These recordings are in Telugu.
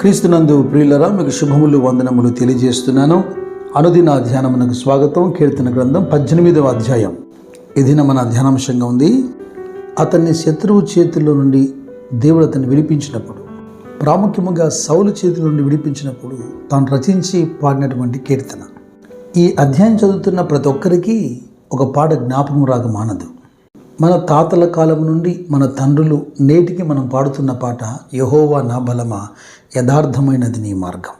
క్రీస్తునందు ప్రియులరా మీకు శుభములు వందనములు తెలియజేస్తున్నాను. అనుదిన ధ్యానమునకు స్వాగతం. కీర్తన గ్రంథం పద్దెనిమిదవ అధ్యాయం. ఇది మన ధ్యానాంశంగా ఉంది. అతన్ని శత్రువు చేతిలో నుండి దేవుడు అతన్ని విడిపించినప్పుడు ప్రాముఖ్యముగా సౌలు చేతిలో నుండి విడిపించినప్పుడు తాను రచించి పాడినటువంటి కీర్తన. ఈ అధ్యాయం చదువుతున్న ప్రతి ఒక్కరికి ఒక పాట జ్ఞాపకం రాక మానదు. మన తాతల కాలం నుండి మన తండ్రులు నేటికి మనం పాడుతున్న పాట యహోవా నా బలమా యథార్థమైనది నీ మార్గం.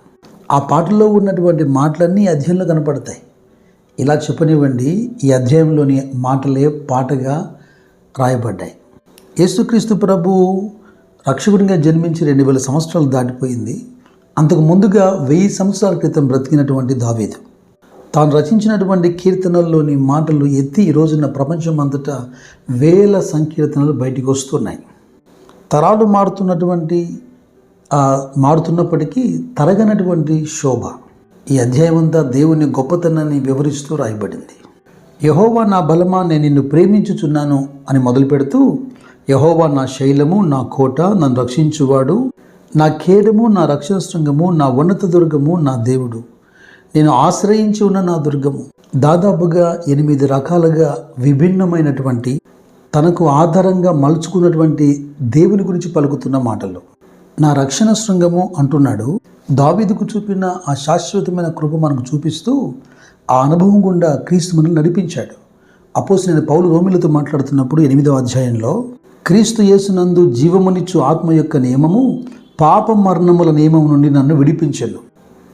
ఆ పాటలో ఉన్నటువంటి మాటలన్నీ అధ్యయంలో కనపడతాయి. ఇలా చెప్పనివ్వండి ఈ అధ్యాయంలోని మాటలే పాటగా రాయబడ్డాయి. యేసుక్రీస్తు ప్రభు రక్షకుడిగా జన్మించి రెండు వేల సంవత్సరాలు దాటిపోయింది. అంతకు ముందుగా వెయ్యి సంవత్సరాల క్రితం బ్రతికినటువంటి దావీదు. తాను రచించినటువంటి కీర్తనల్లోని మాటలు ఎత్తి ఈ రోజున ప్రపంచం అంతటా వేల సంకీర్తనలు బయటికి వస్తున్నాయి. తరాలు మారుతున్నటువంటి మారుతున్నప్పటికీ తరగనటువంటి శోభ. ఈ అధ్యాయం అంతా దేవుని గొప్పతనాన్ని వివరిస్తూ రాయబడింది. యహోవా నా బలమా నేను నిన్ను ప్రేమించుచున్నాను అని మొదలు పెడుతూ యహోవా నా శైలము నా కోట నన్ను రక్షించువాడు. నా కేడము నా రక్షణ శృంగము నా ఉన్నత దుర్గము నా దేవుడు. నేను ఆశ్రయించి ఉన్న నా దుర్గము దాదాపుగా ఎనిమిది రకాలుగా విభిన్నమైనటువంటి తనకు ఆధారంగా మలుచుకున్నటువంటి దేవుని గురించి పలుకుతున్న మాటలు. నా రక్షణ శృంగము అంటున్నాడు దావీదుకు చూపిన ఆ శాశ్వతమైన కృప మనకు చూపిస్తూ ఆ అనుభవం గుండా క్రీస్తు మనల్ని నడిపించాడు. అపోస్ నేను పౌలు రోమిలతో మాట్లాడుతున్నప్పుడు ఎనిమిదవ అధ్యాయంలో క్రీస్తు యేసునందు జీవమునిచ్చు ఆత్మ యొక్క నియమము పాప మరణముల నియమం నుండి నన్ను విడిపించను.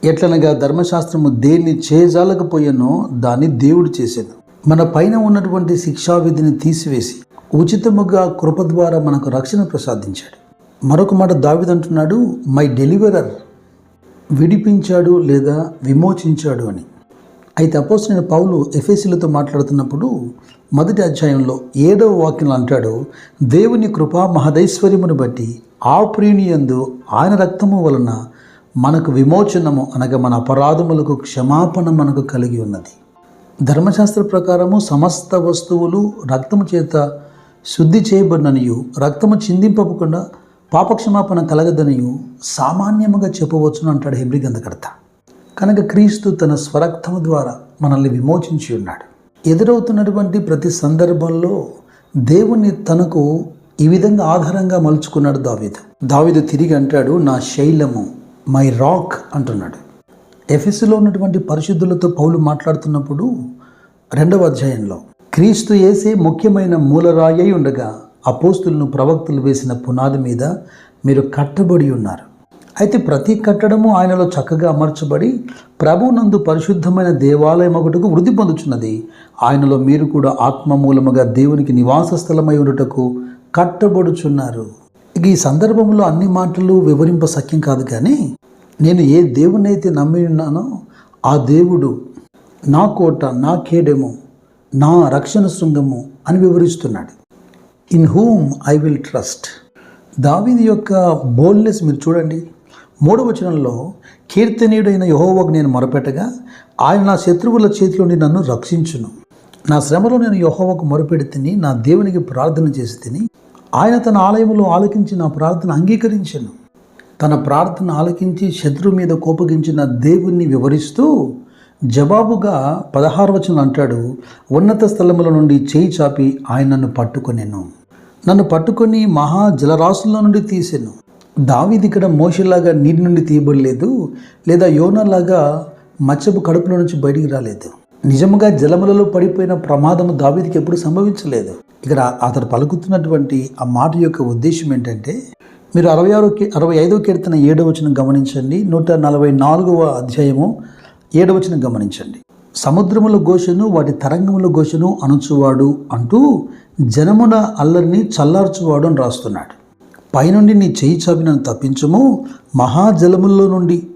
ఎట్లనగా ధర్మశాస్త్రము దేన్ని చేయజాలకపోయానో దాన్ని దేవుడు చేశాను మన పైన ఉన్నటువంటి శిక్షావిధిని తీసివేసి ఉచితముగా కృప ద్వారా మనకు రక్షణ ప్రసాదించాడు. మరొక మాట దావిదంటున్నాడు మై డెలివరర్ విడిపించాడు లేదా విమోచించాడు అని. అయితే అపోస్ నేను పౌలు ఎఫ్ఎస్సీలతో మాట్లాడుతున్నప్పుడు మొదటి అధ్యాయంలో ఏడవ వాక్యంలో అంటాడు దేవుని కృప మహదైశ్వర్యమును బట్టి ఆ ప్రీణియందు ఆయన రక్తము వలన మనకు విమోచనము అనగా మన అపరాధములకు క్షమాపణ మనకు కలిగి ఉన్నది. ధర్మశాస్త్ర ప్రకారము సమస్త వస్తువులు రక్తము చేత శుద్ధి చేయబడిననియు రక్తము చిందింపకుండా పాపక్షమాపణ కలగదనియు సామాన్యముగా చెప్పవచ్చును అంటాడు హెబ్రి గంధకర్త కనుక క్రీస్తు తన స్వరక్తము ద్వారా మనల్ని విమోచించి ఉన్నాడు. ఎదురవుతున్నటువంటి ప్రతి సందర్భంలో దేవుని తనకు ఈ విధంగా ఆధారంగా మలుచుకున్నాడు దావీదు. దావీదు తిరిగి అంటాడు నా శైలము మై రాక్ అంటున్నాడు. ఎఫెస్సులో ఉన్నటువంటి పరిశుద్ధులతో పౌలు మాట్లాడుతున్నప్పుడు రెండవ అధ్యాయంలో క్రీస్తు వేసే ముఖ్యమైన మూలరాయి అయి ఉండగా అపోస్తులను ప్రవక్తలు వేసిన పునాది మీద మీరు కట్టబడి ఉన్నారు. అయితే ప్రతి కట్టడము ఆయనలో చక్కగా అమర్చబడి ప్రభునందు పరిశుద్ధమైన దేవాలయం ఒకటకు వృద్ధి పొందుచున్నది. ఆయనలో మీరు కూడా ఆత్మ మూలముగా దేవునికి నివాస స్థలమై ఉండుటకు కట్టబడుచున్నారు. ఇక ఈ సందర్భంలో అన్ని మాటలు వివరింప సఖ్యం కాదు కానీ నేను ఏ దేవునైతే నమ్మి ఉన్నానో ఆ దేవుడు నా కోట నా కేడెము నా రక్షణ శృంగము అని వివరిస్తున్నాడు. In whom I will trust దావీది యొక్క బోల్నెస్ మీరు చూడండి. మూడవ వచనంలో కీర్తనీయుడైన యహోవాకు నేను మొరపెట్టగా ఆయన నా శత్రువుల చేతిలో నన్ను రక్షించును. నా శ్రమలో నేను యహోవాకు మొరపెడి తిని నా దేవునికి ప్రార్థన చేసి తిని ఆయన తన ఆలయంలో ఆలకించి నా ప్రార్థన అంగీకరించను. తన ప్రార్థన ఆలకించి శత్రువు మీద కోపగించిన దేవుణ్ణి వివరిస్తూ జవాబుగా పదహారవచనం అంటాడు ఉన్నత స్థలముల నుండి చేయి చాపి ఆయన నన్ను పట్టుకొనెను. నన్ను పట్టుకొని మహా జలరాశుల నుండి తీసాను. దావీది ఇక్కడ మోషలాగా నీటి నుండి తీయబడలేదు లేదా యోనలాగా మచ్చపు కడుపులో నుంచి బయటికి రాలేదు. నిజముగా జలములలో పడిపోయిన ప్రమాదము దావీదికి ఎప్పుడు సంభవించలేదు. ఇక్కడ అతడు పలుకుతున్నటువంటి ఆ మాట యొక్క ఉద్దేశం ఏంటంటే మీరు అరవై ఆరో అరవై ఐదో కీర్తన ఏడవ వచనం గమనించండి నూట నలభై నాలుగవ అధ్యాయము ఏడవ వచనం గమనించండి. సముద్రముల ఘోషను వాటి తరంగముల ఘోషను అణుచువాడు అంటూ జనమున అల్లరిని చల్లార్చువాడు అని రాస్తున్నాడు. పైనుండి నీ చేయి చాపి నన్ను తప్పించము మహాజలముల్లో నుండి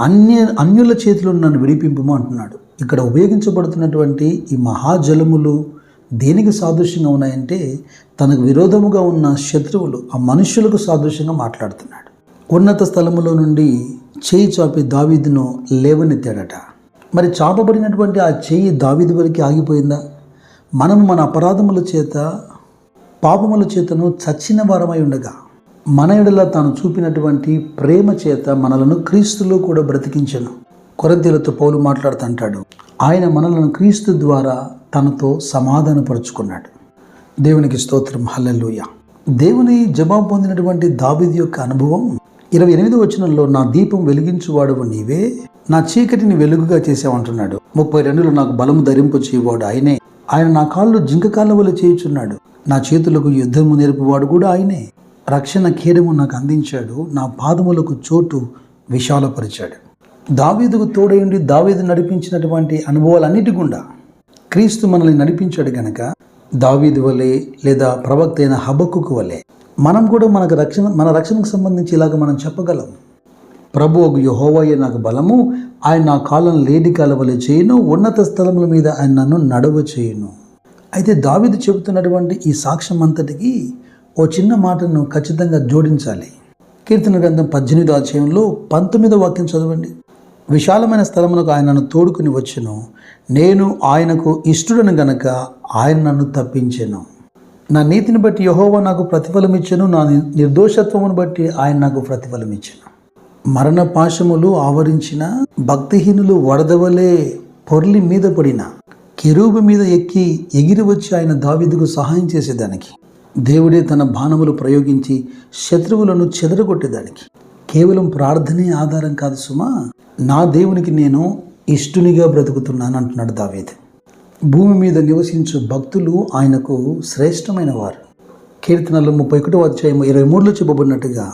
అన్య అన్యుల చేతిలో నన్ను విడిపింపము అంటున్నాడు. ఇక్కడ ఉపయోగించబడుతున్నటువంటి ఈ మహాజలములు దేనికి సాదృశ్యంగా ఉన్నాయంటే తనకు విరోధముగా ఉన్న శత్రువులు ఆ మనుషులకు సాదృశ్యంగా మాట్లాడుతున్నాడు. ఉన్నత స్థలములో నుండి చేయి చాపి దావీదును లేవనెత్తాడట. మరి చాపబడినటువంటి ఆ చేయి దావీదు వరకు ఆగిపోయిందా? మనం మన అపరాధముల చేత పాపముల చేతను చచ్చిన వారమై ఉండగా మన ఎడల తాను చూపినటువంటి ప్రేమ చేత మనలను క్రీస్తులో కూడా బ్రతికించను. కొరతీలతో పౌలు మాట్లాడుతుంటాడు ఆయన మనలను క్రీస్తు ద్వారా తనతో సమాధానపరుచుకున్నాడు. దేవునికి స్తోత్రం. హల్లెలూయ. దేవుని జవాబు పొందినటువంటి దావిది యొక్క అనుభవం ఇరవై ఎనిమిది వచనంలో నా దీపం వెలిగించువాడు నీవే నా చీకటిని వెలుగుగా చేసావంటున్నాడు ముప్పై రెండులో నాకు బలము ధరింపు చేయవాడు ఆయనే ఆయన నా కాళ్ళు జింక కాళ్ళ చేయుచున్నాడు. నా చేతులకు యుద్ధము నేర్పువాడు కూడా ఆయనే. రక్షణ కీడము నాకు అందించాడు నా పాదములకు చోటు విశాలపరిచాడు. దావీదుకు తోడైండి దావీదు నడిపించినటువంటి అనుభవాలన్నిటి గుండా క్రీస్తు మనల్ని నడిపించాడు గనక దావీదు వలె లేదా ప్రవక్త అయిన హబక్కుకు వలె మనం కూడా మనకు రక్షణ మన రక్షణకు సంబంధించి ఇలాగ మనం చెప్పగలం. ప్రభు ఒక యహోవయ్య నాకు బలము ఆయన నా కాలం లేడి కాలవలే చేయను ఉన్నత స్థలముల మీద ఆయన నన్ను నడవ చేయను. అయితే దావీదు చెబుతున్నటువంటి ఈ సాక్ష్యం అంతటికి ఓ చిన్న మాటను ఖచ్చితంగా జోడించాలి. కీర్తన గ్రంథం పద్దెనిమిదో అధ్యాయంలో పంతొమ్మిదో వాక్యం చదవండి. విశాలమైన స్థలమునకు ఆయన నన్ను తోడుకుని వచ్చెను. నేను ఆయనకు ఇష్టడను గనక ఆయన నన్ను తప్పించెను. నా నీతిని బట్టి యహోవా నాకు ప్రతిఫలం ఇచ్చెను నా నిర్దోషత్వమును బట్టి ఆయన నాకు ప్రతిఫలం ఇచ్చెను మరణ పాశములు ఆవరించిన భక్తిహీనులు వడదవలే పొర్లి మీద పడిన కెరూబు మీద ఎక్కి ఎగిరి వచ్చి ఆయన దావిదుకు సహాయం చేసేదానికి దేవుడే తన బాణములు ప్రయోగించి శత్రువులను చెదరగొట్టేదానికి కేవలం ప్రార్థనే ఆధారం కాదు సుమా. నా దేవునికి నేను ఇష్టునిగా బ్రతుకుతున్నాను అంటున్నాడు దావేది. భూమి మీద నివసించు భక్తులు ఆయనకు శ్రేష్టమైన వారు కీర్తనలు ముప్పై ఒకటో అధ్యాయం ఇరవై మూడులో చెప్పబడినట్టుగా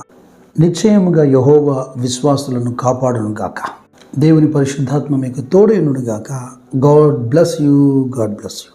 నిశ్చయముగా యహోవా విశ్వాసులను కాపాడును గాక. దేవుని పరిశుద్ధాత్మ మీకు తోడైనడు గాక. God bless you God bless you.